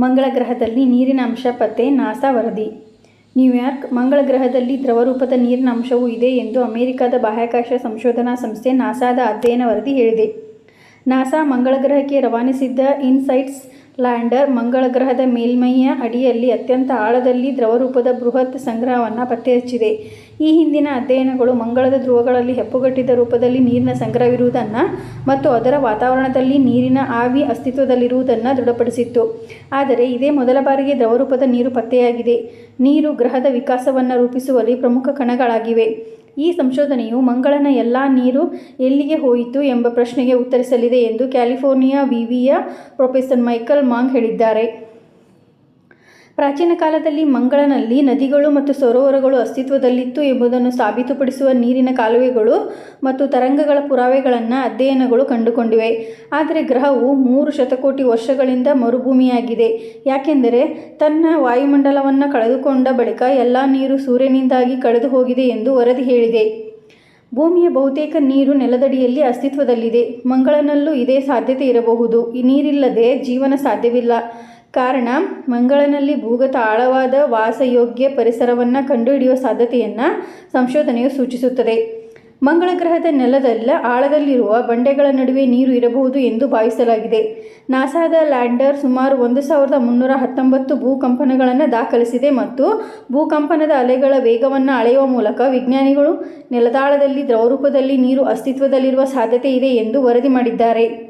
ಮಂಗಳ ಗ್ರಹದಲ್ಲಿ ನೀರಿನ ಅಂಶ, ಪತ್ತೆ, ನಾಸಾ, ವರದಿ ನ್ಯೂಯಾರ್ಕ್ ಮಂಗಳ ಗ್ರಹದಲ್ಲಿ ದ್ರವರೂಪದ ನೀರಿನ ಅಂಶವೂ ಇದೆ ಎಂದು ಅಮೆರಿಕದ ಬಾಹ್ಯಾಕಾಶ ಸಂಶೋಧನಾ ಸಂಸ್ಥೆ ನಾಸಾದ ಅಧ್ಯಯನ ವರದಿ ಹೇಳಿದೆ. ನಾಸಾ ಮಂಗಳ ಗ್ರಹಕ್ಕೆ ರವಾನಿಸಿದ್ದ ಇನ್ಸೈಟ್ಸ್ ಲ್ಯಾಂಡರ್ ಮಂಗಳ ಗ್ರಹದ ಮೇಲ್ಮೈಯ ಅಡಿಯಲ್ಲಿ ಅತ್ಯಂತ ಆಳದಲ್ಲಿ ದ್ರವರೂಪದ ಬೃಹತ್ ಸಂಗ್ರಹವನ್ನು ಪತ್ತೆಹಚ್ಚಿದೆ. ಈ ಹಿಂದಿನ ಅಧ್ಯಯನಗಳು ಮಂಗಳದ ಧ್ರುವಗಳಲ್ಲಿ ಹೆಪ್ಪುಗಟ್ಟಿದ ರೂಪದಲ್ಲಿ ನೀರಿನ ಸಂಗ್ರಹವಿರುವುದನ್ನು ಮತ್ತು ಅದರ ವಾತಾವರಣದಲ್ಲಿ ನೀರಿನ ಆವಿ ಅಸ್ತಿತ್ವದಲ್ಲಿರುವುದನ್ನು ದೃಢಪಡಿಸಿತ್ತು. ಆದರೆ ಇದೇ ಮೊದಲ ಬಾರಿಗೆ ದ್ರವರೂಪದ ನೀರು ಪತ್ತೆಯಾಗಿದೆ. ನೀರು ಗ್ರಹದ ವಿಕಾಸವನ್ನು ರೂಪಿಸುವಲ್ಲಿ ಪ್ರಮುಖ ಕಣಗಳಾಗಿವೆ. ಈ ಸಂಶೋಧನೆಯು ಮಂಗಳನ ಎಲ್ಲಾ ನೀರು ಎಲ್ಲಿಗೆ ಹೋಯಿತು ಎಂಬ ಪ್ರಶ್ನೆಗೆ ಉತ್ತರಿಸಲಿದೆ ಎಂದು ಕ್ಯಾಲಿಫೋರ್ನಿಯಾ ವಿವಿಯ ಪ್ರೊಫೆಸರ್ ಮೈಕಲ್ ಮಾಂಗ್ ಹೇಳಿದ್ದಾರೆ. ಪ್ರಾಚೀನ ಕಾಲದಲ್ಲಿ ಮಂಗಳನಲ್ಲಿ ನದಿಗಳು ಮತ್ತು ಸರೋವರಗಳು ಅಸ್ತಿತ್ವದಲ್ಲಿತ್ತು ಎಂಬುದನ್ನು ಸಾಬೀತುಪಡಿಸುವ ನೀರಿನ ಕಾಲುವೆಗಳು ಮತ್ತು ತರಂಗಗಳ ಪುರಾವೆಗಳನ್ನು ಅಧ್ಯಯನಗಳು ಕಂಡುಕೊಂಡಿವೆ. ಆದರೆ ಗ್ರಹವು ಮೂರು ಶತಕೋಟಿ ವರ್ಷಗಳಿಂದ ಮರುಭೂಮಿಯಾಗಿದೆ, ಯಾಕೆಂದರೆ ತನ್ನ ವಾಯುಮಂಡಲವನ್ನು ಕಳೆದುಕೊಂಡ ಬಳಿಕ ಎಲ್ಲ ನೀರು ಸೂರ್ಯನಿಂದಾಗಿ ಕಳೆದು ಹೋಗಿದೆ ಎಂದು ವರದಿ ಹೇಳಿದೆ. ಭೂಮಿಯ ಬಹುತೇಕ ನೀರು ನೆಲದಡಿಯಲ್ಲಿ ಅಸ್ತಿತ್ವದಲ್ಲಿದೆ. ಮಂಗಳನಲ್ಲೂ ಇದೇ ಸಾಧ್ಯತೆ ಇರಬಹುದು. ಈ ನೀರಿಲ್ಲದೆ ಜೀವನ ಸಾಧ್ಯವಿಲ್ಲ. ಕಾರಣ, ಮಂಗಳನಲ್ಲಿ ಭೂಗತ ಆಳವಾದ ವಾಸಯೋಗ್ಯ ಪರಿಸರವನ್ನು ಕಂಡುಹಿಡಿಯುವ ಸಾಧ್ಯತೆಯನ್ನು ಸಂಶೋಧನೆಯು ಸೂಚಿಸುತ್ತದೆ. ಮಂಗಳ ಗ್ರಹದ ನೆಲದಲ್ಲ, ಆಳದಲ್ಲಿರುವ ಬಂಡೆಗಳ ನಡುವೆ ನೀರು ಇರಬಹುದು ಎಂದು ಭಾವಿಸಲಾಗಿದೆ. ನಾಸಾದ ಲ್ಯಾಂಡರ್ ಸುಮಾರು ಒಂದು ಸಾವಿರದ ಮುನ್ನೂರ ಹತ್ತೊಂಬತ್ತು ಭೂಕಂಪನಗಳನ್ನು ದಾಖಲಿಸಿದೆ ಮತ್ತು ಭೂಕಂಪನದ ಅಲೆಗಳ ವೇಗವನ್ನು ಅಳೆಯುವ ಮೂಲಕ ವಿಜ್ಞಾನಿಗಳು ನೆಲದಾಳದಲ್ಲಿ ದ್ರವರೂಪದಲ್ಲಿ ನೀರು ಅಸ್ತಿತ್ವದಲ್ಲಿರುವ ಸಾಧ್ಯತೆ ಇದೆ ಎಂದು ವರದಿ ಮಾಡಿದ್ದಾರೆ.